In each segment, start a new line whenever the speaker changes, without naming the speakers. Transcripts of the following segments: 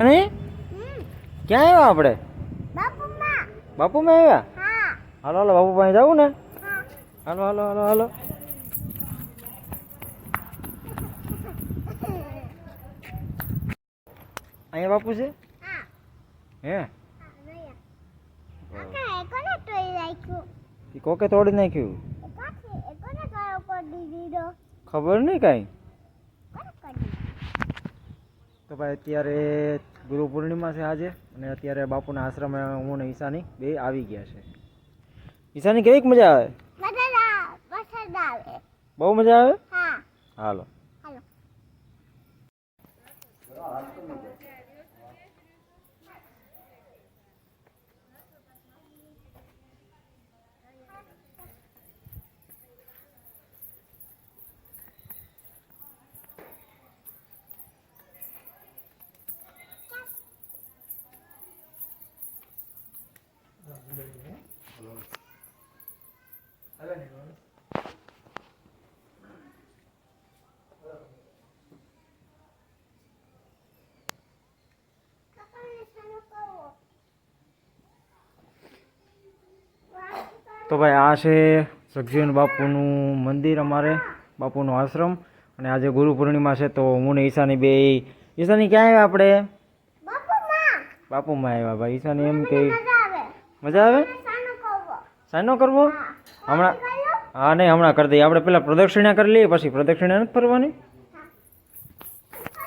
અને? ક્યાં આવ્યા આપણે?
બાપુમાં.
બાપુમાં આવ્યા? હાલો હાલો બાપુ પાસે જવું ને? હાલો હાલો હાલો હાલો. અહીંયા બાપુ છે?
હે. કાકા તોડી
નાખ્યું? ખબર નહીં કાંઈ. તો ભાઈ અત્યારે ગુરુ પૂર્ણિમા છે આજે અને અત્યારે બાપુના આશ્રમે હું ને ઈશાની બે આવી ગયા છે. ઈશાની કેવી મજા આવે? બહુ મજા આવે? હાલો. તો ભાઈ આ છે સગજીવન બાપુનું મંદિર અમારે બાપુનો આશ્રમ. અને આજે ગુરુ પૂર્ણિમા છે તો હું ને ઈશાની બે. ઈશાની ક્યાં આવ્યા આપણે?
બાપુમાં.
આવ્યા ભાઈ. ઈશાની એમ કે
મજા આવે? સાનો
કરવો? હમણાં? હા, નહીં, હમણાં કરી દઈએ. આપણે પહેલાં પ્રદક્ષિણા કરી લઈએ, પછી પ્રદક્ષિણા નથી ફરવાની?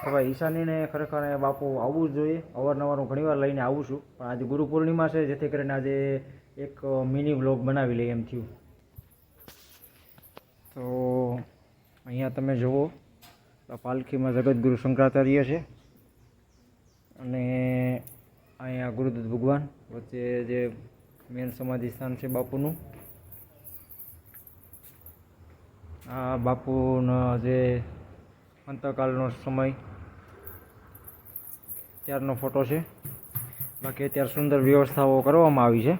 હવે ઈશાનીને ખરેખર બાપુ આવવું જ જોઈએ. અવારનવાર હું ઘણીવાર લઈને આવું છું. પણ આજે ગુરુ પૂર્ણિમા છે, જેથી કરીને આજે એક મિની વ્લોગ બનાવી લઈએ એમ થયું. તો અહીંયા તમે જુઓ પાલખીમાં જગતગુરુ શંકરાચાર્ય છે. અને અહીંયા ગુરુદત્ત ભગવાન વચ્ચે જે મેન સમાધિ સ્થાન છે બાપુનું. આ બાપુનો જે અંતકાળનો સમય, ત્યારનો ફોટો છે. બાકી અત્યારે સુંદર વ્યવસ્થાઓ કરવામાં આવી છે.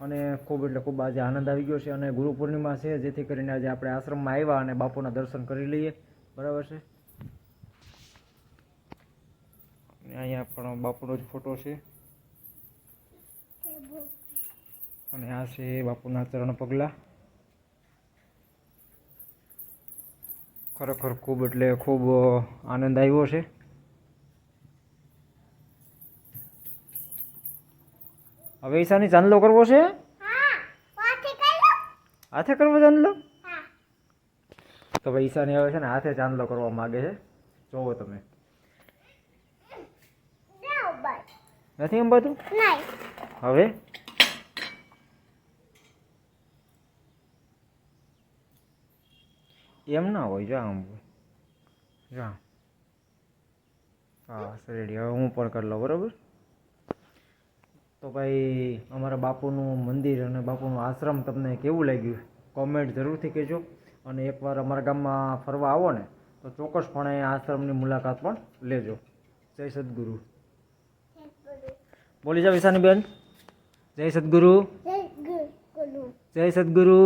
અને ખૂબ એટલે ખૂબ આજે આનંદ આવી ગયો છે. અને ગુરુ પૂર્ણિમા છે, જેથી કરીને આજે આપણે આશ્રમમાં આવ્યા અને બાપુના દર્શન કરી લઈએ. બરાબર છે? અહીંયા પણ બાપુનો જ ફોટો છે. અને આ છે બાપુના ચરણ પગલાં. ખરેખર ખૂબ એટલે ખૂબ આનંદ આવ્યો છે. હવે ઈશાની ચાંદલો કરવો છે? હાથે કરવો ચાંદલો? તો ભાઈ ઈશાની હવે છે ને હાથે ચાંદલો કરવા માગે છે. જોવો તમે. નથી એમ બધું હવે? એમ ના હોય જા આમ જા હા રેડી હવે હું પણ કરી લઉં બરાબર? તો ભાઈ અમારા બાપુનું મંદિર અને બાપુનું આશ્રમ તમને કેવું લાગ્યું? કોમેન્ટ જરૂરથી કહેજો. અને એકવાર અમારા ગામમાં ફરવા આવો ને તો ચોક્કસપણે આશ્રમની મુલાકાત પણ લેજો. જય સદગુરુ. બોલી જાવ ઈશાની બેન જય સદગુરુ.
જય ગુરુ.
જય સદગુરુ.